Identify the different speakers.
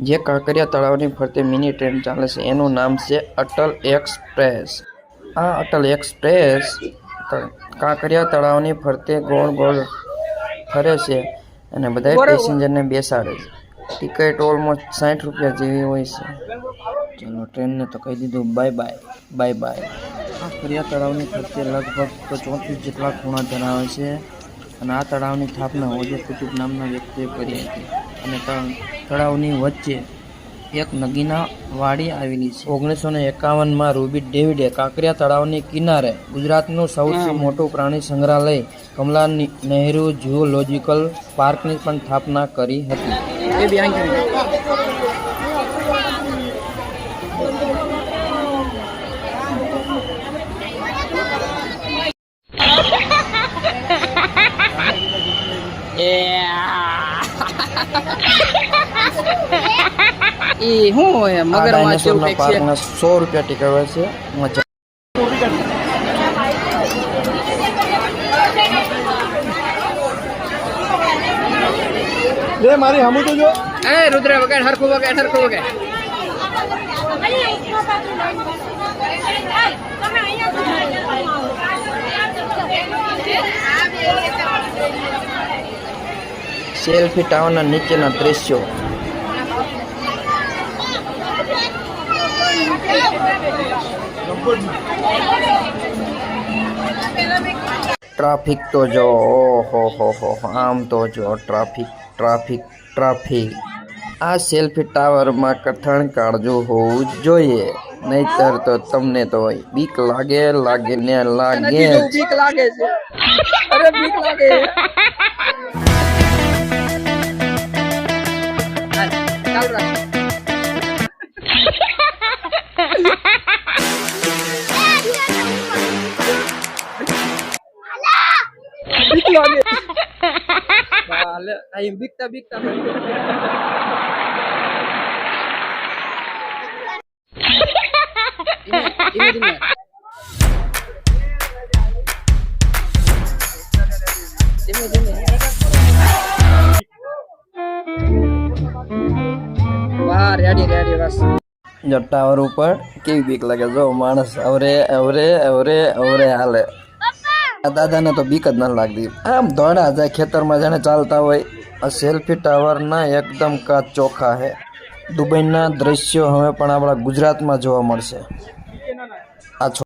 Speaker 1: જે કાંકરિયા તળાવની ફરતે મિની ટ્રેન ચાલે છે. એનું નામ છે અટલ એક્સપ્રેસ. આ અટલ એક્સપ્રેસ કાંકરિયા તળાવની ફરતે ગોળ ગોળ ફરે છે અને બધા પેસેન્જરને બેસાડે છે. ટિકિટ ઓલમોસ્ટ સાઠ રૂપિયા જેવી હોય છે. ચલો ટ્રેનને તો કહી દીધું. Bye bye. Bye bye. આ કાંકરિયા તળાવની ફરતે લગભગ તો ચોત્રીસ જેટલા ખૂણા ધરાવે છે અને આ તળાવની સ્થાપના ઓજે કુતુબ નામના વ્યક્તિએ કરી હતી. અને તળાવની વચ્ચે એક નગીના વાડી આવેલી છે. ઓગણીસો ને એકાવનમાં રૂબી ડેવિડે કાંકરિયા તળાવની કિનારે ગુજરાતનું સૌથી મોટું પ્રાણી સંગ્રહાલય કમલા નહેરુ ઝૂઓલોજિકલ પાર્કની પણ સ્થાપના કરી હતી.
Speaker 2: ઈ શું હોય
Speaker 1: આ
Speaker 2: મગરમચ્છ એવું
Speaker 1: ડાયનાસોરના
Speaker 2: કંઈક છે.
Speaker 1: પાર્કના સો રૂપિયા ટિકિટ હોય છે. મજા
Speaker 3: લે મારી હમું તો જો.
Speaker 2: એ રુદ્ર વગાડ હરખું વગાડ હરખું વગાડ.
Speaker 1: સેલ્ફી ટાવરના નીચેના દ્રશ્યો. ટ્રાફિક તો જો, ઓહો, હો હો આમ તો જો ટ્રાફિક ટ્રાફિક ટ્રાફિક આ સેલ્ફી ટાવરમાં કથણ કાળજું હોવું જોઈએ, નહીતર તો તમને તો બીક લાગે લાગે ને લાગે
Speaker 2: બીક લાગે છે. અરે બીક લાગે. બીક લાગે હાલે, અહીં બીકતા બીકતા ધીમે ધીમે
Speaker 1: જો ટાવર ઉપર કેવી બીક લાગે જો માણસ અવરે અવરે અવરે અવરે હાલે આ દાદાને તો બીક જ ન લાગતી. આમ દોડા જાય ખેતરમાં જાણે ચાલતા હોય, આ સેલ્ફી ટાવરના એકદમ કાચ ચોખા છે દુબઈના દ્રશ્યો હવે પણ આપણા ગુજરાતમાં જોવા મળશે. આ